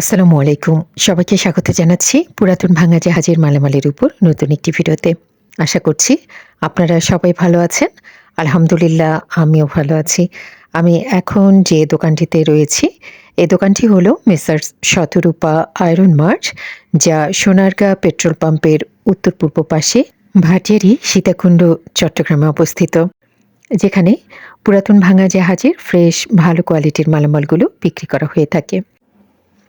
আসসালামু আলাইকুম। সবাইকে স্বাগত জানাচ্ছি পুরাতন ভাঙা জাহাজের মালামালের উপর নতুন একটি ভিডিওতে। আশা করছি আপনারা সবাই ভালো আছেন। আলহামদুলিল্লাহ, আমিও ভালো আছি। আমি এখন যে দোকানটিতে রয়েছি এই দোকানটি হলো মেসার্স শতরূপা আয়রন মার্চ যা সোনারগাঁ পেট্রোল পাম্পের উত্তর পূর্ব পাশে ভাটিয়ারি সীতাকুণ্ড, চট্টগ্রামে অবস্থিত, যেখানে পুরাতন ভাঙা জাহাজের ফ্রেশ, ভালো কোয়ালিটির মালামালগুলো বিক্রি করা হয়ে থাকে।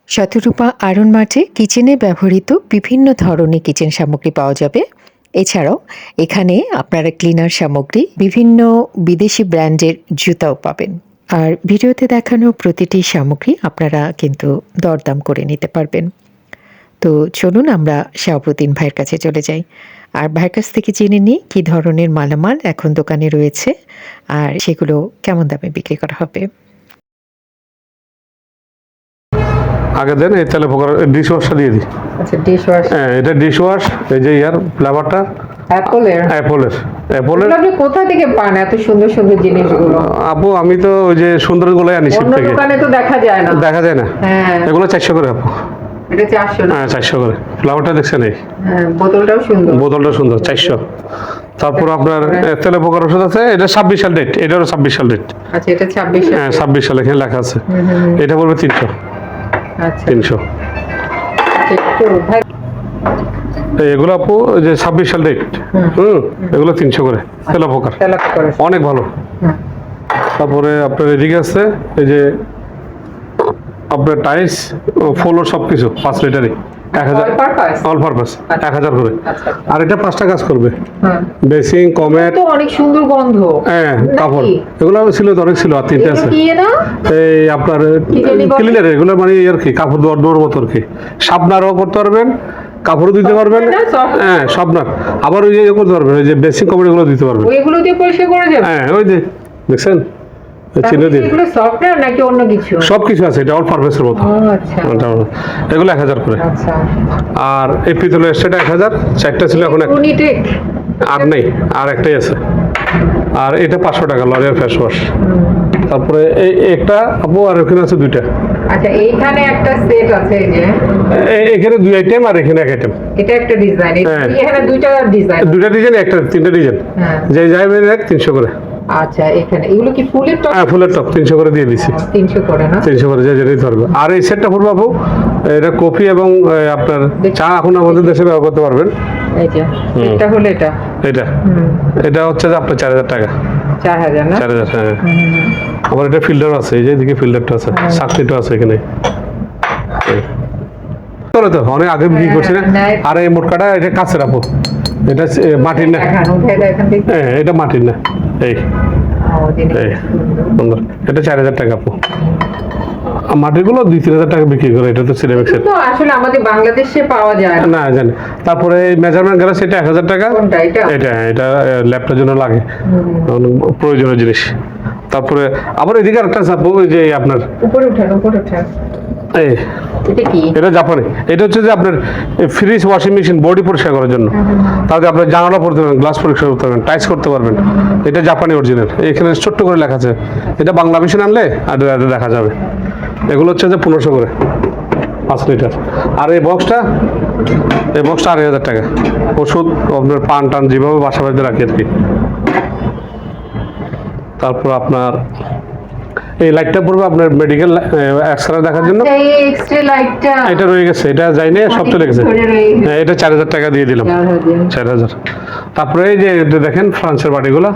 শতরূপা আয়রন মার্টে কিচেনে ব্যবহৃত বিভিন্ন ধরনের কিচেন সামগ্রী পাওয়া যাবে। এছাড়াও এখানে আপনারা ক্লিনার সামগ্রী, বিভিন্ন বিদেশি ব্র্যান্ডের জুতাও পাবেন। আর ভিডিওতে দেখানো প্রতিটি সামগ্রী আপনারা কিন্তু দরদাম করে নিতে পারবেন। তো চলুন আমরা শাহবুদ্দিন ভাইয়ের কাছে চলে যাই। আর ভাইয়ের কাছ থেকে জেনে নিই কী ধরনের মালামাল এখন দোকানে রয়েছে আর সেগুলো কেমন দামে বিক্রি করা হবে। আগে দেন এই তেলে পোকার ডিশ ওয়াশটা দিয়ে দিই। আচ্ছা ডিশ ওয়াশ হ্যাঁ এটা ডিশ ওয়াশ এই যে ইয়ার ফ্লেভারটা অ্যাপলের অ্যাপলের অ্যাপলের আপনি কোথা থেকে পান এত সুন্দর সুন্দর জিনিসগুলো? আপু আমি তো ওই যে সুন্দরগুলোই আনি অন্য থেকে। দোকানে তো দেখা যায় না। দেখা যায় না? হ্যাঁ। এগুলো চারশো করে আপু। এটা চারশো হ্যাঁ চারশো করে। ফ্লেভারটা দেখছেন এই? হ্যাঁ, বোতলটাও সুন্দর। বোতলটা সুন্দর চারশো। তারপর আপনার এ, তেলে পোকার ওষুধ আছে এটা ছাব্বিশ সাল ডেট এটারও ছাব্বিশ সাল ডেট আচ্ছা এটা ছাব্বিশ হ্যাঁ ছাব্বিশ সাল এখানে লেখা আছে। এটা পড়বে তিনশো। তিনশো। এগুলো আপু যে ছাব্বিশ সাল ডেট হুম। এগুলো তিনশো করে। তেলা পোকার অনেক ভালো। তারপরে আপনার এদিকে আছে এই যে আপনার টাইস ফোলো সব কিছু পাঁচ লিটারই। এক হাজার All অল পারপাস আচ্ছা। এক হাজার করে। আচ্ছা আর এটা পাঁচটা কাজ করবে। হ্যাঁ। বেসিং কমেট। তো অনেক সুন্দর গন্ধ। হ্যাঁ কাপড়। এগুলো ছিল তো অনেক ছিল আর তিনটে আছে। এই আপনার? ক্লিনার এগুলো মানে আর কি? কাপড় মতো আর কি। সাবনারও করতে পারবেন কাপড়ও দিতে পারবেন। হ্যাঁ সাবনার আবার ওই যে ইয়ে করতে পারবেন ওই যে বেসিং কমেট এগুলো দিতে পারবেন। ওইগুলো দিয়ে পরিষ্কার করে যাবে? হ্যাঁ ওই যে দেখছেন? চিহ্ন দিন। এগুলো সফটওয়্যার নাকি অন্য কিছু? সব কিছু আছে এটা অল পারপাসের মতো। ও আচ্ছা। এগুলো এক হাজার করে। আচ্ছা। আর এই পিতলের সেটা এক হাজার চারটা ছিল এখন আর নেই আর একটাই আছে। আর এটা পাঁচশো টাকা লরিয়ার ফেস ওয়াশ। তারপরে এই একটা আপু আর ওখানে আছে দুইটা। আচ্ছা এইখানে একটা সেট আছে যে। এখানে দুই আইটেম আর এখানে এক আইটেম এটা একটা ডিজাইন হ্যাঁ। এখানে দুইটা ডিজাইন দুইটা ডিজাইন একটা তিনটা ডিজাইন হ্যাঁ। যে যাইবেন এক তিনশো করে। আচ্ছা এখানে এগুলো কি ফুলের টপ? হ্যাঁ ফুলের টপ তিনশো করে দিয়ে দিছি। তিনশো করে না? তিনশো করে যে যেটাই ধরবে। আর এই সেটটা পড়বে আপু এটা কফি এবং আপনার চা এখন আমাদের দেশে ব্যবহার করতে পারবেন। এটা হলো এটা। এটা। এটা হচ্ছে যে আপনার চার হাজার টাকা। চার হাজার না? চার হাজার হ্যাঁ। আবার এটা ফিল্টার আছে এই যে এদিকে ফিল্টারটা আছে সাকনিটা আছে এখানে। চলো তো অনেক আগে বিক্রি করছি না হ্যাঁ, আর এই মোটকাটা এটা কাছের আপু। এটা মাটির না। হ্যাঁ এটা মাটির না। এই এটা চার হাজার টাকা আপু। আর মাটিরগুলো দুই তিন হাজার টাকা বিক্রি করে এটা তো সিনেমিক্সের তো আসলে আমাদের বাংলাদেশে পাওয়া যায় না। জানি। তারপরে মেজারমেন্ট গ্লাস এটা এক হাজার টাকা। এটা? এটা ল্যাপটার জন্য লাগে। প্রয়োজনীয় জিনিস। তারপরে আবার এদিকে আরেকটা ওই যে আপনার উপরে উঠেন উপরে উঠেন। এটা জাপানি। এটা হচ্ছে যে আপনার ফ্রিজ ওয়াশিং মেশিন বডি পরিষ্কার করার জন্য। তাহলে আপনার জানালা পড়তে পারবেন গ্লাস পরিষ্কার করতে পারবেন টাইস করতে পারবেন। এটা জাপানি অরিজিনাল এখানে ছোট্ট করে লেখা আছে। এটা বাংলা মেশিন আনলে আর দেখা যাবে। এগুলো হচ্ছে যে পনেরোশো করে পাঁচ লিটার আর এই বক্সটা এই বক্সটা আড়াই হাজার টাকা। ওষুধ আপনার পান টান যেভাবে বাসা বাড়িতে রাখি আর কি। তারপর আপনার এই লাইটটা পড়বে আপনার মেডিকেল এক্সরে দেখার জন্য। আচ্ছা, এই এক্সট্রা লাইটটা এটা রয়ে গেছে এটা যাই যায়নি সব চলে গেছে। হ্যাঁ, এটা চার হাজার টাকা দিয়ে দিলাম। চার হাজার। তারপরে এই যে দেখেন ফ্রান্সের বাড়িগুলো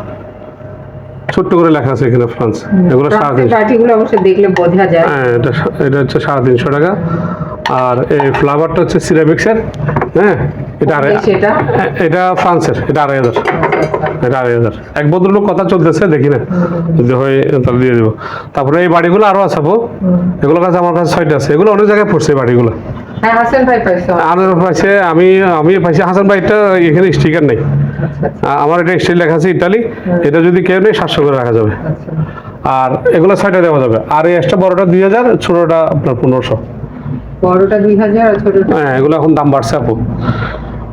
ছোট্ট করে লেখা আছে এখানে ফ্রান্স এগুলো সাড়ে তিনশো। দেখলে বোঝা যায়। হ্যাঁ এটা এটা হচ্ছে সাড়ে তিনশো টাকা। আর এই ফ্লাভারটা হচ্ছে সিরামিক্সের হ্যাঁ এটা আড়াই এটা ফ্রান্সের এটা আড়াই হাজার। এটা আড়াই হাজার এক ভদ্রলোক কথা চলতেছে দেখি না। যদি হয় তাহলে দিয়ে দেবো। তারপরে এই বাড়িগুলো আরও আছে আপু। এগুলো কাছে আমার কাছে ছয়টা আছে। এগুলো অনেক জায়গায় পড়ছে বাড়িগুলো। হ্যাঁ ভাই পাইছে। আমি আমি পাইছি। হাসান ভাইটা এখানে স্টিকার নেই। আচ্ছা আমার এটা স্টিল লেখা আছে ইতালি। এটা যদি কেউ নেই সাতশো করে রাখা যাবে। আচ্ছা। আর এগুলো ছয়টা দেওয়া যাবে। আর এই এক্সট্রা বড়টা দুই হাজার ছোটোটা আপনার পনেরোশো। বড়টা দুই হাজার হ্যাঁ এগুলো এখন দাম বাড়ছে আপু।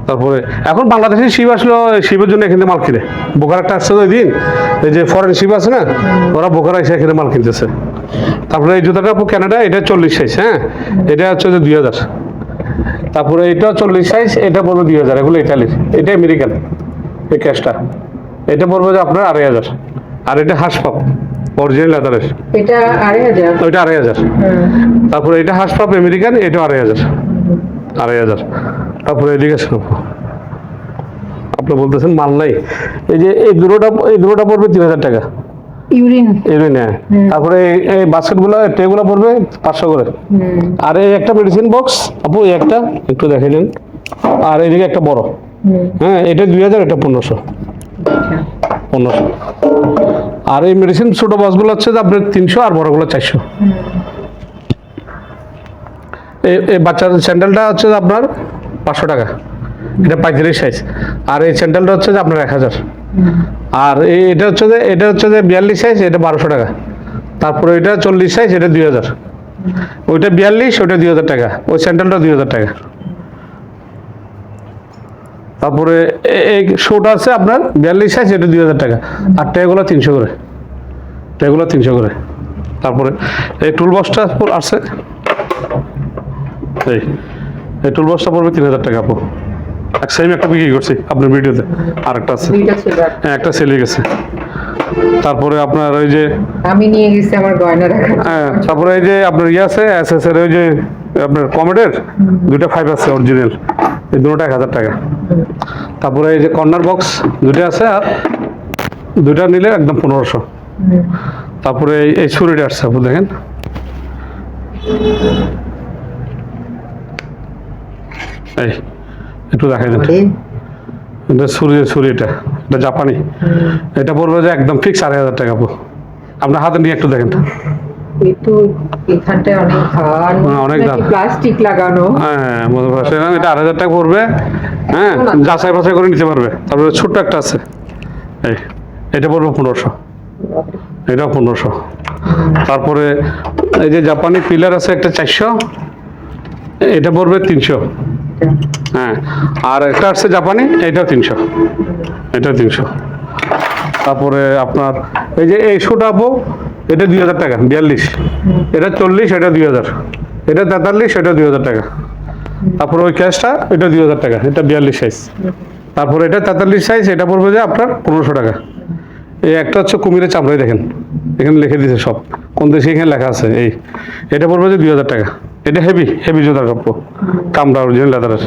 তারপরে এখন বাংলাদেশে শিব আসলো শিবের জন্য এখানে মাল কিনে। বোকার একটা আসছে ওই দিন এই যে ফরেন শিব আছে না ওরা বোকারা এসে এখানে মাল কিনতেছে। তারপরে এই জুতাটা আপু ক্যানাডা এটা চল্লিশ সাইজ হ্যাঁ? এটা হচ্ছে যে দুই হাজার। তারপরে এটা চল্লিশ সাইজ এটা পড়বে দুই হাজার এগুলো ইটালির এটা আমেরিকান এই ক্যাশটা এটা পড়বে যে আপনার আড়াই হাজার। আর এটা হাঁসপাপ অরিজিনাল লেদারের এটা আড়াই হাজার? ওইটা আড়াই হাজার। তারপরে এটা হাঁসপাপ আমেরিকান এটা আড়াই হাজার। আড়াই হাজার। তারপরে এদিকে আসেন আপু। আপনি বলতেছেন মাল নাই। এই যে এই দুটোটা এই দুটোটা পড়বে তিন হাজার টাকা। ইউরিন। এরই নেয় তারপরে এই- বাস্কেটগুলো ট্রেগুলো পড়বে পাঁচশো করে। আর এই একটা মেডিসিন বক্স আপু এই একটা একটু দেখে নিন। আর এদিকে একটা বড়। হ্যাঁ এটা দুই হাজার এটা পনেরোশো। পনেরোশো। আর এই মেডিসিন ছোট বক্সগুলো হচ্ছে আপনার তিনশো আর বড়গুলো চারশো। এই বাচ্চার স্যান্ডেলটা হচ্ছে আপনার পাঁচশো টাকা। এটা পঁয়ত্রিশ সাইজ আর এই স্যান্ডেলটা হচ্ছে যে আপনার এক হাজার। আর এই এটা হচ্ছে যে, এটা হচ্ছে যে বিয়াল্লিশ সাইজ এটা বারোশো টাকা। তারপরে এটা চল্লিশ সাইজ এটা দুই হাজার। ওইটা বিয়াল্লিশ, ওইটা দুই হাজার টাকা। ওই স্যান্ডেলটা দুই হাজার টাকা। তারপরে এই শোটা আছে আপনার বিয়াল্লিশ সাইজ এটা দুই হাজার টাকা। আর ট্যাগুলো তিনশো করে। ট্যাগুলো তিনশো করে। তারপরে এই টুল বক্সটা আছে। এই। এই টুল বক্সটা পড়বে তিন হাজার টাকা আপু। এক সেম একটা বিক্রি করছি আপনার ভিডিওতে। আর একটা আছে হ্যাঁ একটা সেলে গেছে। তারপরে আপনার ওই যে আমি নিয়ে গেছি আমার গয়না হ্যাঁ তারপরে এই যে আপনার ইয়ে আছে এস এস এর ওই যে আপনার কমেডের দুটো ফাইভ আছে অরিজিনাল এই দুটোটা এক হাজার টাকা। তারপরে এই যে কর্নার বক্স দুটো আছে আর দুটা নিলে একদম পনেরোশো। তারপরে এই- এই ছুরিটা আসছে আপনি দেখেন। এই একটু দেখাই দেন। এটা ছুরি ছুরি এটা। এটা জাপানি। এটা পড়বে যে একদম ফিক্স আড়াই হাজার টাকা আপু আপনার হাতে নিয়ে একটু দেখেন। একটু এখানটায় অনেক ধান হ্যাঁ, অনেক ধান। প্লাস্টিক লাগানো? হ্যাঁ মনে পাশে এটা আড়াই হাজার টাকা পড়বে। হ্যাঁ যাচাই বাছাই করে নিতে পারবে। তারপরে ছোট্ট একটা আছে। এই এটা পড়বে পনেরোশো। এটাও পনেরোশো। তারপরে এই যে জাপানি পিলার আছে একটা চারশো। এটা পড়বে তিনশো। হ্যাঁ আর একটা আসছে জাপানি, এটাও তিনশো এটাও তিনশো। তারপরে আপনার, এই যে এই শোটা আপু, এটা দুই হাজার টাকা, বিয়াল্লিশ। এটা চল্লিশ, এটা দুই হাজার। এটা তেতাল্লিশ, এটা দুই হাজার টাকা। তারপরে ওই ক্যাশটা এটা দুই হাজার টাকা, এটা বিয়াল্লিশ সাইজ তারপরে এটা তেতাল্লিশ সাইজ এটা পড়বে যে আপনার পনেরোশো টাকা। এই একটা হচ্ছে কুমিরের চামড়াই দেখেন। এখানে লিখে দিয়েছে সব। কোন দেশে এখানে লেখা আছে, এই। এটা পড়বে যে দুই হাজার টাকা। এটা হেভি হেভি জোতার কাপড়। কামড়া অরিজিনাল লেদারের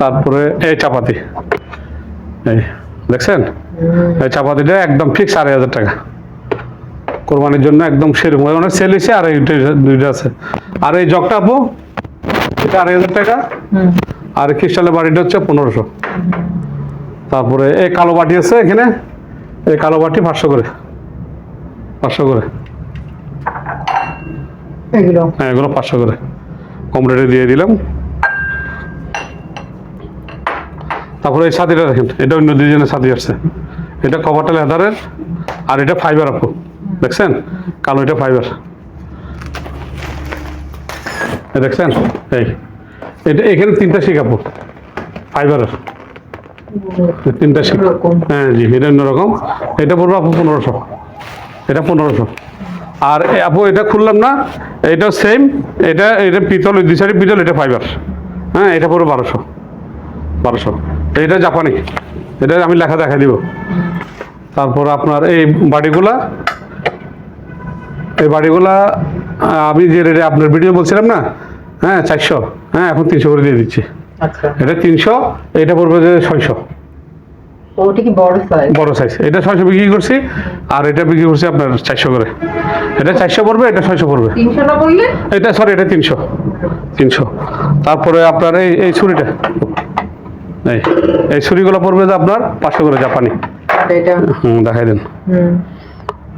তারপরে এই চাপাতি। এই দেখছেন? এই চাপাতিটা একদম ফিক্স আড়াই হাজার টাকা। কোরবানির জন্য একদম সেরকম। অনেক সেল হয়েছে আর এইটা দুইটা আছে। আর এই জগটা আপু এটা আড়াই হাজার টাকা। আর ক্রিস্টালের বাড়িটা হচ্ছে পনেরোশো। তারপরে এই কালো বাটি আছে এখানে। এই কালো বাটি পাঁচশো করে। পাঁচশো করে। এগুলো হ্যাঁ এগুলো পাঁচশো করে। কম রেটে দিয়ে দিলাম। তারপরে এই ছাতিটা দেখেন এটা অন্য দুজনের ছাতি আসছে। এটা কভারটা লেদারের আর এটা ফাইবার আপু। দেখছেন? কালো এটা ফাইবার দেখছেন? এই। এটা এখানে তিনটা শিক আপু। ফাইবারের তিনটা শিক হ্যাঁ জি এটা অন্যরকম। এটা পড়বে আপু পনেরোশো। এটা পনেরোশো। আর আপু এটা খুললাম না। এটা সেম এটা এটা পিতল দুই সাইডে পিতল এটা ফাইবার হ্যাঁ এটা পুরো বারোশো। বারোশো। এটা জাপানি। এটা আমি লেখা দেখা দিব। তারপর আপনার এই বাড়িগুলা। এই বাড়িগুলা আমি যে রেটে আপনার ভিডিও বলছিলাম না হ্যাঁ চারশো। হ্যাঁ এখন তিনশো করে দিয়ে দিচ্ছি। আচ্ছা। এটা তিনশো এটা পড়বে যে ছয়শো। বড় সাইজ এটা ছয়শো বিক্রি করছি আর এটা বিক্রি করছি আপনার চারশো করে। এটা চারশো পড়বে এটা ছয়শো পড়বে। তিনশো না বললে? এটা সরি এটা তিনশো। তিনশো। তারপরে আপনার এই এই ছুরিটা। এই এই ছুরিগুলো পড়বে যে আপনার পাঁচশো করে জাপানি। হুম দেখাই দেন।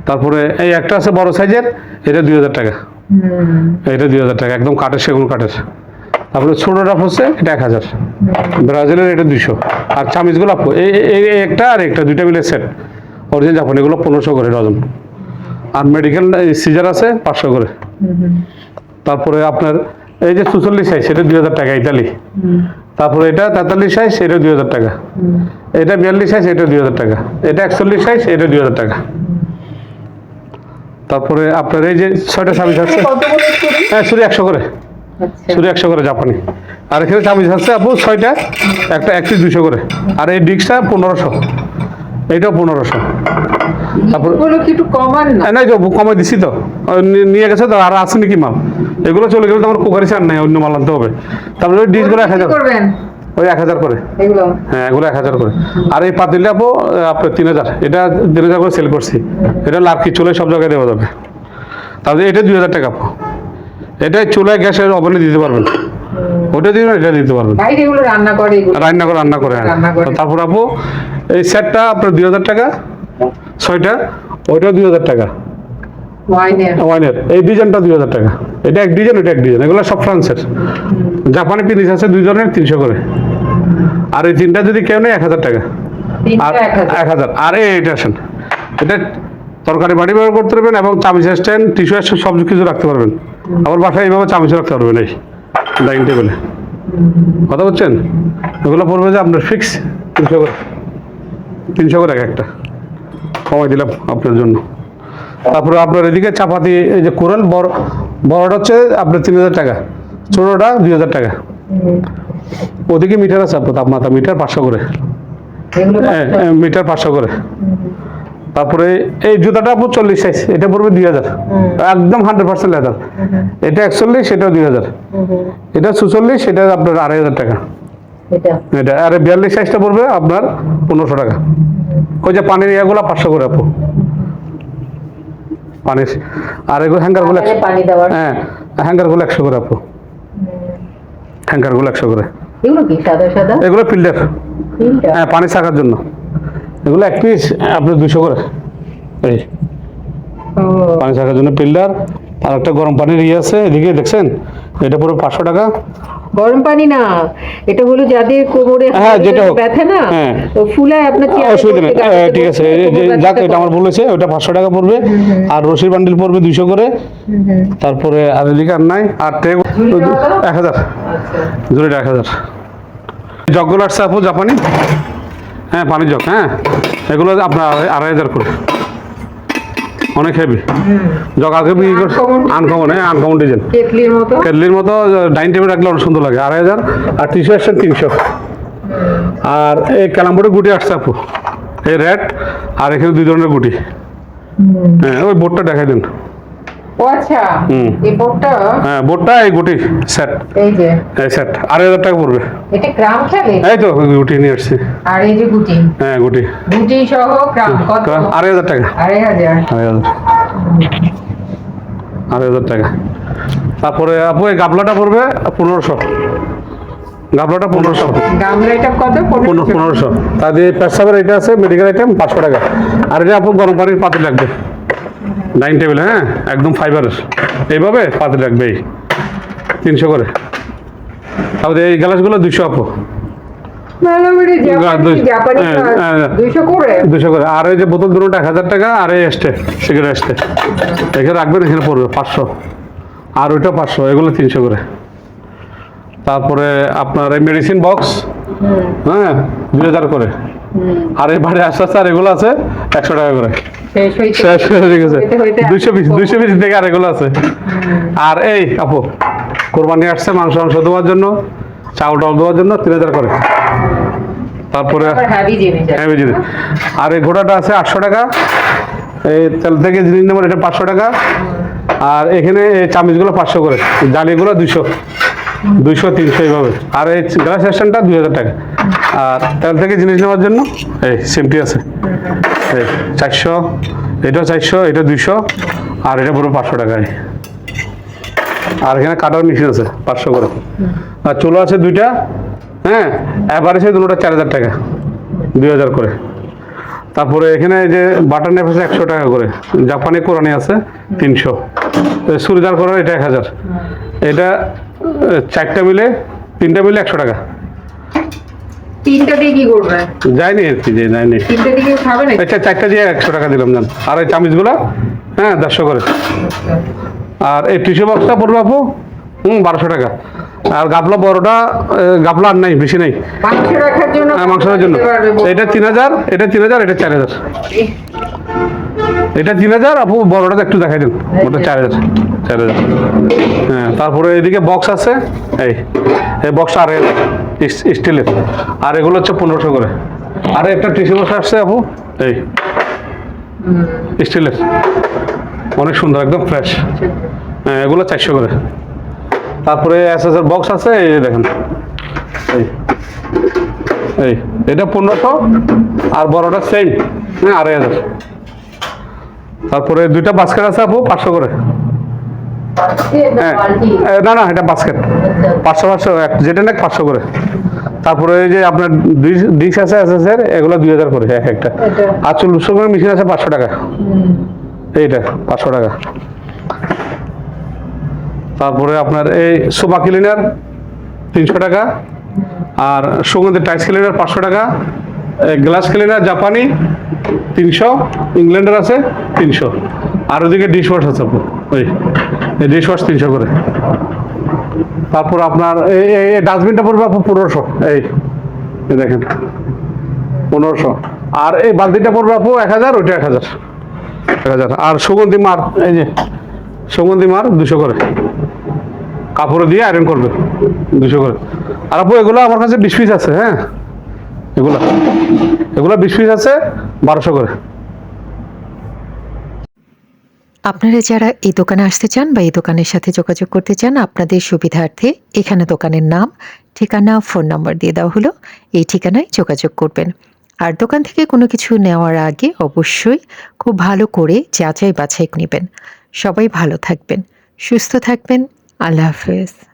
তারপরে এই একটা আছে বড় সাইজের এটা দুই হাজার টাকা। হুম। এটা দুই হাজার টাকা একদম কাঠের সেগুন কাঠের। তারপরে ছোটোটা হচ্ছে এটা এক হাজার। ব্রাজিলের এটা দুইশো। আর চামিজগুলো আপু এই একটা আর একটা দুইটা মিলে সেট অরিজিন জাপান এগুলো পনেরোশো করে ডজন। আর মেডিকেল সিজার আছে পাঁচশো করে। তারপরে আপনার এই যে চুচল্লিশ সাইজ এটা দুই হাজার টাকা ইতালি। তারপরে এটা তেতাল্লিশ সাইজ এটা দুই হাজার টাকা। এটা বিয়াল্লিশ সাইজ এটা দুই হাজার টাকা। এটা একচল্লিশ সাইজ এটা দুই হাজার টাকা। তারপরে আপনার এই যে ছয়টা চামিচ আছে। হ্যাঁ শুধু একশো করে। আচ্ছা। একশো করে জাপানি। আর এখানে চামিচ আছে আপু ছয়টা একটা একটি দুশো করে। আর এই ডিস্কটা পনেরোশো। এইটাও পনেরোশো। তারপর এগুলো কি একটু কমান না? এই তো কমে দিছি তো। ওই নিয়ে গেছে তো আর আছে নাকি মাল? এগুলো চলে গেলে তো আমার কুকারি চান নাই অন্য মাল আনতে হবে। তারপরে ওই ডিশগুলো এক হাজার। ওই এক হাজার করে। হ্যাঁ এগুলো এক হাজার করে। আর এই পাতিলটা আপু আপনার তিন হাজার। এটা তিন হাজার করে সেল করছি। এটা লার্কি চুলে সব জায়গায় দেওয়া যাবে। তাহলে এটা দুই হাজার টাকা আপু। এটা চুলায় গ্যাসের ওভেনে দিতে পারবেন। ওটা দিবেন এটা দিতে পারবেন। রান্না করে রান্না করে রান্না করে হ্যাঁ। রান্না করে। তারপর আপু এই সেটটা আপনার দুই হাজার টাকা? ছয়টা? ওইটাও দুই হাজার টাকা। ওয়াইনের। ওয়াইনের। এই ডিজাইনটা দুই হাজার টাকা। এটা এক ডিজাইন এটা এক ডিজাইন। এগুলো সব ফ্রান্সের। জাপানি পিনিস আছে দুই ধরনের তিনশো করে। আর এই তিনটা যদি কেউ নেয় এক হাজার টাকা। আর এক হাজার। আর এটা আসেন। এটা তরকারি বাড়ি ব্যবহার করতে পারবেন এবং চামিচ স্ট্যান্ড টিস্যু স্ট্যান্ড সব কিছু রাখতে পারবেন। আমার বাসায় এইভাবে চামিচ রাখতে পারবেন এই ডাইনিং টেবিলে। কথা বলছেন? এগুলো পড়বে যে আপনার ফিক্স তিনশো করে। তিনশো করে এক একটা। কমাই দিলাম আপনার জন্য। তারপরে আপনার এদিকে চাপাতি এই যে কোরাল বড় বড়টা হচ্ছে আপনার তিন হাজার টাকা। ছোটোটা দুই হাজার টাকা। ওদিকে মিটার আছে আপনার তাপমাত্রা মিটার পাঁচশো করে। হ্যাঁ, মিটার পাঁচশো করে। তারপরে এই জুতাটা আপনার চল্লিশ সাইজ এটা পড়বে দুই হাজার। একদম হান্ড্রেড পার্সেন্ট লেদার এটা একচল্লিশ সেটাও দুই হাজার। এটা সুচল্লিশ সেটা আপনার আড়াই হাজার টাকা। এটা। আর বিয়াল্লিশ সাইজটা পড়বে আপনার পনেরোশো টাকা। ওই যে পানির ইয়াগুলো পাঁচশো করে আপু। পানির আর এগুলো হ্যাঙ্গারগুলো হ্যাঁ হ্যাঙ্গারগুলো একশো করে আপু। হ্যাঙ্গারগুলো একশো করে। এগুলো কি সাদা সাদা? এগুলো ফিল্টার হ্যাঁ পানি থাকার জন্য। এগুলো এক পিস আপনার দুশো করে। এই পানি থাকার জন্য ফিল্টার আর একটা গরম পানির ইয়ে আছে এদিকে দেখছেন? এটা পুরো পাঁচশো টাকা। গরম পানি না এটা হলো যাদের কোমরে হ্যাঁ, যেটা হোক। ব্যথা না? হ্যাঁ। তো ফুলায় আপনার অসুবিধা নেই। ঠিক আছে যাক এটা আমার। বলেছে ওটা পাঁচশো টাকা পড়বে। আর রশির বান্ডিল পড়বে দুইশো করে। তারপরে আর এদিকে আর নাই। আর ট্রে এক হাজার। জুড়িটা এক হাজার। জগগুলো আসছে আপু জাপানি। হ্যাঁ পানির জগ হ্যাঁ? এগুলো আপনার আড়াই- হাজার করে। অনেক হেভি জগ আগে বিক্রি করছে. আনকমন হ্যাঁ আনকমন ডিজাইন কেটলির মতো? কেটলির মতো ডাইনিং টেবিল রাখলে অনেক সুন্দর লাগে। আড়াই হাজার আর টিস্যু আসছেন তিনশো। আর এই ক্যালামবোর্ডের গুটি আসছে আপু। এই রেড আর এখানে দুই ধরনের গুটি। হ্যাঁ ওই বোর্ডটা দেখাই দিন। ও আচ্ছা এই বোর্ডটা হ্যাঁ বোর্ডটা এই গুটি সেট এই যে। এই সেট আড়াই হাজার টাকা পড়বে। এটা গ্রাম খেলে? এই তো গুটি নিয়ে আসছি। আর এই যে গুটি? হ্যাঁ গুটি। গুটি সহ গ্রাম কত? আড়াই হাজার টাকা। আড়াই হাজার। আড়াই হাজার। আড়াই হাজার টাকা। তারপরে আপু এই গাবলাটা পড়বে পনেরোশো। গাবলাটা পনেরোশো। গামলা এটা কত? পনেরো পনেরোশো। তার দিয়ে পেশাবের এটা আছে মেডিকেল আইটেম পাঁচশো টাকা। আর এটা আপু গরম পানির পাতিল লাগবে। ডাইনিং টেবিল হ্যাঁ? একদম ফাইবারের এইভাবে পাতে লাগবে এই। তিনশো করে। তারপরে এই গ্লাসগুলো দুশো আপু। দুশো করে আর যে বোতল দুটো এক হাজার টাকা আর এই সিগারেট এখানে রাখবেন এখানে পড়বে পাঁচশো। আর ওইটা পাঁচশো এগুলো তিনশো করে। তারপরে আপনার এই মেডিসিন বক্স হ্যাঁ দুই হাজার করে। আর এই বাড়ি আস্তে আস্তে আর এগুলো আছে একশো টাকা করে। শেষ হয়ে গেছে। দুইশো পিস দুইশো পিস থেকে আছে। আর এই আপু কোরবানি আসছে মাংস মাংস দেওয়ার জন্য চাউল টাউল দেওয়ার জন্য তিন হাজার করে। তারপরে আর এই ঘোড়াটা আছে আটশো টাকা। এই তেল থেকে জিনিস নেবেন এটা পাঁচশো টাকা। আর এখানে এই চামিচগুলো পাঁচশো করে। জালিগুলো দুশো দুইশো তিনশো এইভাবে। আর এই গ্লাস স্ট্যান্ডটা দুই হাজার টাকা। আর তেল থেকে জিনিস নেওয়ার জন্য? এই, সিমটি আছে। এই, চারশো এটা চারশো এটা দুইশো, আর এটা পুরো পাঁচশো টাকায়। আর এখানে কাটার মেশিন আছে, পাঁচশো করে। আর চুলো আছে দুইটা হ্যাঁ এবার অ্যাভারেজে দুটোটা চার হাজার টাকা, দুই হাজার করে। তারপরে এখানে যে বাটার নেপ আছে একশো টাকা করে, জাপানি কোরআনি আছে, তিনশো। সুরিদার করার এটা এক হাজার। এটা চারটা মিলে, তিনটা মিলে একশো টাকা। তিনটা দিয়ে কি করবে? যায়নি আর কি যায়নি তিনটা দিয়ে খাবে না আচ্ছা চারটা দিয়ে একশো টাকা দিলাম জান। আর এই চামিচগুলো? হ্যাঁ দেড়শো করে। আর এই টিস্যু বক্সটা পড়বে আপু? হুম বারোশো টাকা। আর গাবলা বড়টা গাবলা আর নাই বেশি নেই। মাংস রাখার জন্য হ্যাঁ মাংসের জন্য। বউ। এটা তিন হাজার এটা তিন হাজার এটা চার হাজার। এটা তিন হাজার আপু বড়টা একটু দেখাই দিন। ওটা চার হাজার চার হাজার হ্যাঁ তারপরে এদিকে বক্স আছে এই এই হাজার ইস- স্টিলের আর এগুলো হচ্ছে পনেরোশো করে। আর একটা টিসি বক্স আসছে আপু এই স্টিলের অনেক সুন্দর একদম ফ্রেশ হ্যাঁ এগুলো চারশো করে। তারপরে এস এস এর বক্স আছে এই দেখেন। এই এই এটা পনেরোশো আর বড়টা সেম হ্যাঁ আড়াই হাজার। তারপরে দুইটা বাস্কেট আছে আপু, পাঁচশো করে। হ্যাঁ না না, এটা বাস্কেট পাঁচশো পাঁচশো যেটা নাক পাঁচশো করে। তারপরে এই যে আপনার দুই ডিশ আছে এস এর এগুলো দুই হাজার করে, এক, একটা। আর চল্লিশশো করে মেশিন আছে পাঁচশো টাকা। এইটা, পাঁচশো টাকা। তারপরে আপনার এই সোফা ক্লিনার তিনশো টাকা। আর সুগন্ধি টাইস ক্লিনার পাঁচশো টাকা। গ্লাস ক্লিনার জাপানি, তিনশো, ইংল্যান্ডের আছে তিনশো। আর ওদিকে ডিশ ওয়াশ আছে আপু, ওই, এই ডিশ ওয়াশ তিনশো করে। তারপর আপনার, এই ডাস্টবিনটা পড়বে আপু পনেরোশো, এই দেখেন, পনেরোশো। আর এই বালতিটা পড়বে আপু এক হাজার, ওইটা এক হাজার এক হাজার। আর সুগন্ধি মার, এই যে, সুগন্ধি মার দুশো করে। কাপড়ে দিয়ে আয়রন করবে, দুশো করে। আর আপু এগুলো আমার কাছে বিশ পিস আছে হ্যাঁ? এগুলো। এগুলো বিশ পিস আছে, বারোশো করে। আপনারা যারা এই দোকানে আসতে চান বা এই দোকানের সাথে যোগাযোগ করতে চান, আপনাদের সুবিধার্থে এখানে দোকানের নাম, ঠিকানা, ফোন নাম্বার দিয়ে দেওয়া হলো। এই ঠিকানায় যোগাযোগ করবেন। আর দোকান থেকে কোনো কিছু নেওয়ার আগে অবশ্যই খুব ভালো করে যাচাই বাছাই নেবেন। সবাই ভালো থাকবেন, সুস্থ থাকবেন। আল্লাহ হাফেজ।